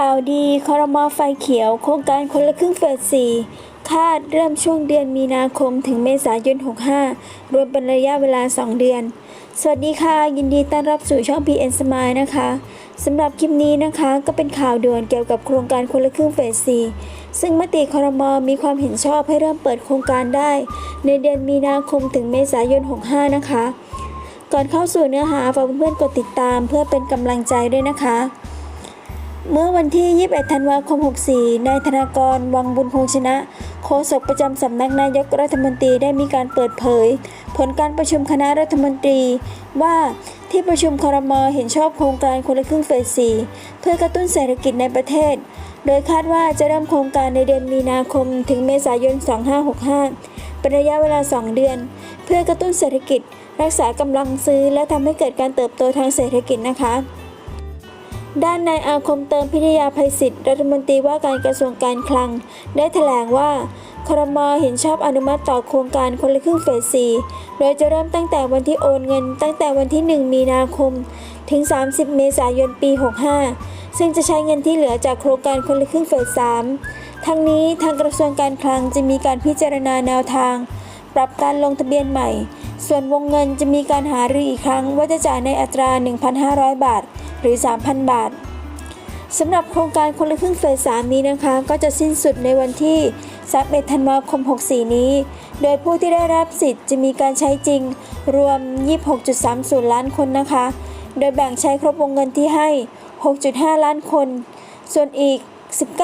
ข่าวดีคอรมอไฟเขียว โครงการคนละครึ่งเฟสสี่คาดเริ่มช่วงเดือนมีนาคมถึงเมษายน 65 รวมเป็นระยะเวลา 2 เดือน สวัสดีค่ะ ยินดีต้อนรับสู่ช่อง PN Smile นะคะสำหรับคลิปนี้นะคะก็เป็นข่าวด่วนเกี่ยวกับโครงการคนละครึ่งเฟสสี่ซึ่งมติคอรมอมีความเห็นชอบให้เริ่มเปิดโครงการได้ ในเดือนมีนาคมถึงเมษายน 65 นะคะ ก่อนเข้าสู่เนื้อหาฝากเพื่อนๆกดติดตาม เพื่อเป็นกำลังใจด้วยนะคะ เมื่อวันที่ 21 ธันวาคม 64 นายธนากร วังบุญคงชนะ โฆษกประจำสำนักนายกรัฐมนตรีได้มีการเปิดเผย ผลการประชุมคณะรัฐมนตรี ว่าที่ประชุมครมเห็นชอบโครงการคนละครึ่งเฟส 4 เพื่อกระตุ้นเศรษฐกิจในประเทศ โดยคาดว่าจะเริ่มโครงการในเดือนมีนาคมถึงเมษายน 2565 เป็นระยะเวลา 2 เดือน เพื่อกระตุ้นเศรษฐกิจ รักษากำลังซื้อและทำให้เกิดการเติบโตทางเศรษฐกิจนะคะ ด้านนายอาคมเติมพิทยาภัยศิษย์รัฐมนตรีว่าการกระทรวงการคลัง ได้แถลงว่าครมเห็นชอบอนุมัติต่อโครงการคนละครึ่งเฟส 4 โดยจะเริ่มตั้งแต่วันที่โอนเงิน ตั้งแต่วันที่ 1 มีนาคม ถึง 30 เมษายนปี 65 ซึ่งจะใช้เงินที่เหลือจากโครงการคนละครึ่งเฟส 3 ทั้งนี้ทางกระทรวงการคลังจะมีการพิจารณาแนวทาง ปรับการลงทะเบียนใหม่ ส่วนวงเงินจะมีการหารืออีกครั้งว่าจะจ่ายในอัตรา 1,500 บาท หรือ 3,000 บาทสำหรับโครงการคนละครึ่งเฟส3นี้นะคะ ก็จะสิ้นสุดในวันที่ 31 ธันวาคม 64 นี้ โดยผู้ที่ได้รับสิทธิ์จะมีการใช้จริงรวม 26.30 ล้านคนนะคะ โดยแบ่งใช้ครบวงเงินที่ให้ 6.5 ล้านคน ส่วนอีก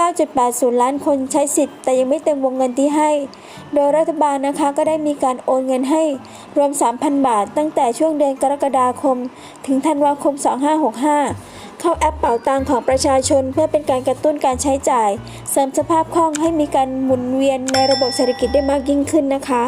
19.80 ล้านคนใช้สิทธิ์ แต่ยังไม่เต็มวงเงินที่ให้ โดยรัฐบาลนะคะก็ได้มีการโอนเงินให้รวม 3,000 บาท ตั้งแต่ช่วงเดือนกรกฎาคม ถึงธันวาคม 2565 เข้าแอปเป่าตังของประชาชนเพื่อเป็นการกระตุ้นการใช้จ่าย เสริมสภาพคล่องให้มีการหมุนเวียนในระบบเศรษฐกิจได้มากยิ่งขึ้นนะคะ